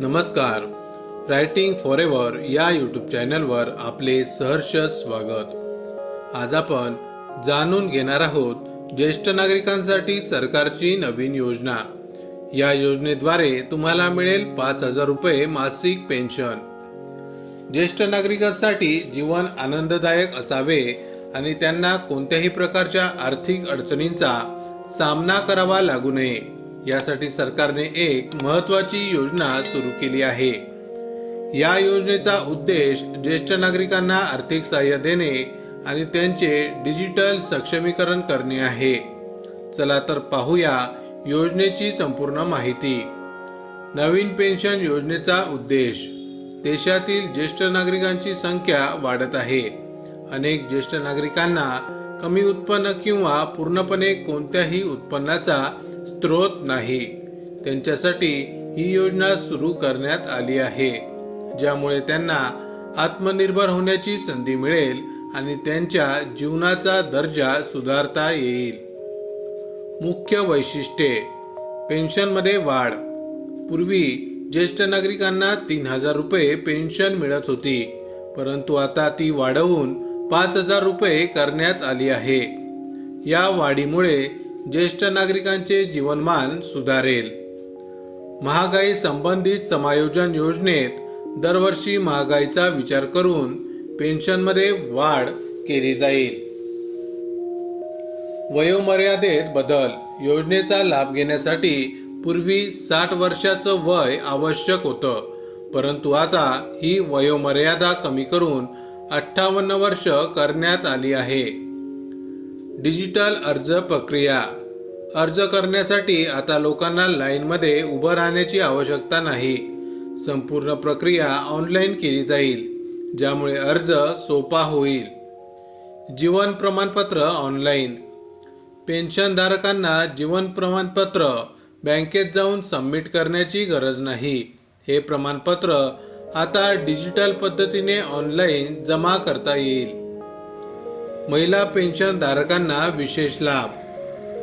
नमस्कार. Writing forever या YouTube चॅनलवर आपले सहर्ष स्वागत. आज आपण जाणून घेणार आहोत ज्येष्ठ नागरिकांसाठी सरकारची नवीन योजना. या योजनेद्वारे तुम्हाला मिळेल पाच हजार रुपये मासिक पेन्शन ज्येष्ठ नागरिकांसाठी जीवन आनंददायक असावे आणि त्यांना कोणत्याही प्रकारच्या आर्थिक अडचणींचा सामना करावा लागू नये. यासाठी सरकारने एक महत्त्वाची योजना सुरू केली आहे. या योजनेचा उद्देश ज्येष्ठ नागरिकांना आर्थिक सहाय्य देणे आणि त्यांचे डिजिटल सक्षमीकरण करणे आहे. चला तर पाहूया योजनेची संपूर्ण माहिती. नवीन पेन्शन योजनेचा उद्देश देशातील ज्येष्ठ नागरिकांची संख्या वाढत आहे. अनेक ज्येष्ठ नागरिकांना कमी उत्पन्न किंवा पूर्णपणे कोणत्याही उत्पन्नाचा स्रोत नाही. त्यांच्यासाठी ही योजना सुरू करण्यात आली आहे ज्यामुळे त्यांना आत्मनिर्भर होण्याची संधी मिळेल आणि त्यांच्या जीवनाचा दर्जा सुधारता येईल. मुख्य वैशिष्ट्ये. पेन्शनमध्ये वाढ. पूर्वी ज्येष्ठ नागरिकांना तीन हजार रुपये पेन्शन मिळत होती परंतु आता ती वाढवून पाच हजार रुपये करण्यात आली आहे. या वाढीमुळे ज्येष्ठ नागरिकांचे जीवनमान सुधारेल. महागाई संबंधित समायोजन योजनेत दरवर्षी महागाईचा विचार करून पेन्शनमध्ये वाढ केली जाईल. वयोमर्यादेत बदल योजनेचा लाभ घेण्यासाठी पूर्वी साठ वर्षाचं वय आवश्यक होतं परंतु आता ही वयोमर्यादा कमी करून अठ्ठावन्न वर्ष करण्यात आली आहे. डिजिटल अर्ज प्रक्रिया. अर्ज करण्यासाठी आता लोकांना लाईनमध्ये उभं राहण्याची आवश्यकता नाही. संपूर्ण प्रक्रिया ऑनलाईन केली जाईल ज्यामुळे अर्ज सोपा होईल. जीवन प्रमाणपत्र ऑनलाईन पेन्शनधारकांना जीवन प्रमाणपत्र बँकेत जाऊन सबमिट करण्याची गरज नाही. हे प्रमाणपत्र आता डिजिटल पद्धतीने ऑनलाईन जमा करता येईल. महिला पेन्शन धारकांना विशेष लाभ.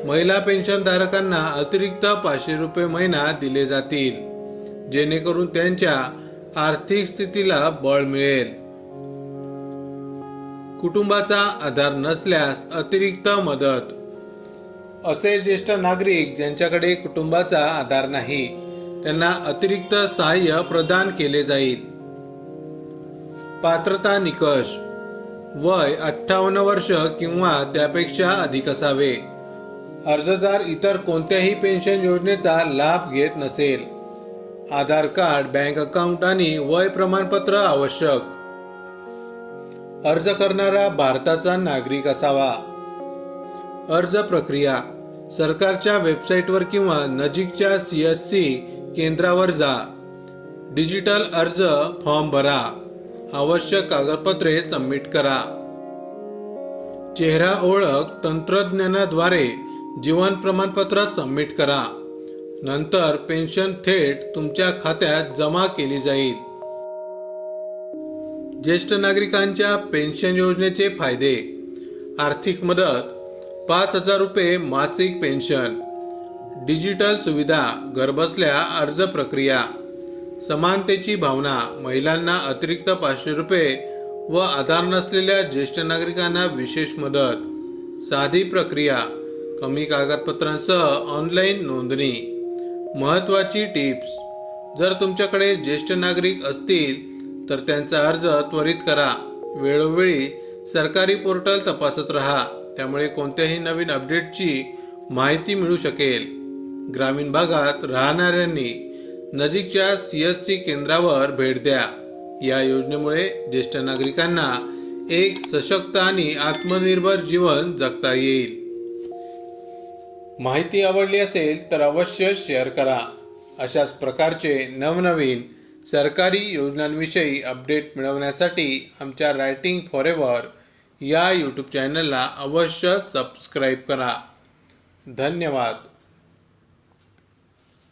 महिला पेन्शन धारकांना अतिरिक्त पाचशे रुपये महिना दिले जातील जेणेकरून त्यांच्या आर्थिक स्थितीला बळ मिळेल. कुटुंबाचा आधार नसल्यास अतिरिक्त मदत. असे ज्येष्ठ नागरिक ज्यांच्याकडे कुटुंबाचा आधार नाही त्यांना अतिरिक्त सहाय्य प्रदान केले जाईल. पात्रता निकष. वय अठ्ठावन्न वर्ष किंवा त्यापेक्षा अधिक असावे. अर्जदार इतर कोणत्याही पेन्शन योजनेचा लाभ घेत नसेल. आधार कार्ड बँक अकाउंट आणि वय प्रमाणपत्र आवश्यक. अर्ज करणारा भारताचा नागरिक असावा. अर्ज प्रक्रिया सरकारच्या वेबसाईटवर किंवा नजीकच्या सी एस सी केंद्रावर जा. डिजिटल अर्ज फॉर्म भरा. आवश्यक कागदपत्रे सबमिट करा. चेहरा ओळख तंत्रज्ञानाद्वारे जीवन प्रमाणपत्र सबमिट करा. नंतर पेन्शन थेट तुमच्या खात्यात जमा केली जाईल. ज्येष्ठ नागरिकांच्या पेन्शन योजनेचे फायदे. आर्थिक मदत पाच हजार रुपये मासिक पेन्शन. डिजिटल सुविधा घरबसल्या अर्ज प्रक्रिया. समानतेची भावना महिलांना अतिरिक्त पाचशे रुपये व आधार नसलेल्या ज्येष्ठ नागरिकांना विशेष मदत. साधी प्रक्रिया कमी कागदपत्रांसह ऑनलाईन नोंदणी. महत्त्वाची टिप्स जर तुमच्याकडे ज्येष्ठ नागरिक असतील तर त्यांचा अर्ज त्वरित करा. वेळोवेळी सरकारी पोर्टल तपासत राहा त्यामुळे कोणत्याही नवीन अपडेटची माहिती मिळू शकेल. ग्रामीण भागात राहणाऱ्यांनी नजीकच्या सी एस सी केंद्रावर भेट द्या. या योजनेमुळे ज्येष्ठ नागरिकांना एक सशक्त आणि आत्मनिर्भर जीवन जगता येईल. माहिती आवडली असेल तर अवश्य शेअर करा. अशाच प्रकारचे नवनवीन सरकारी योजनांविषयी अपडेट मिळवण्यासाठी आमच्या रायटिंग फॉर एव्हर या यूट्यूब चॅनलला अवश्य सबस्क्राईब करा. धन्यवाद.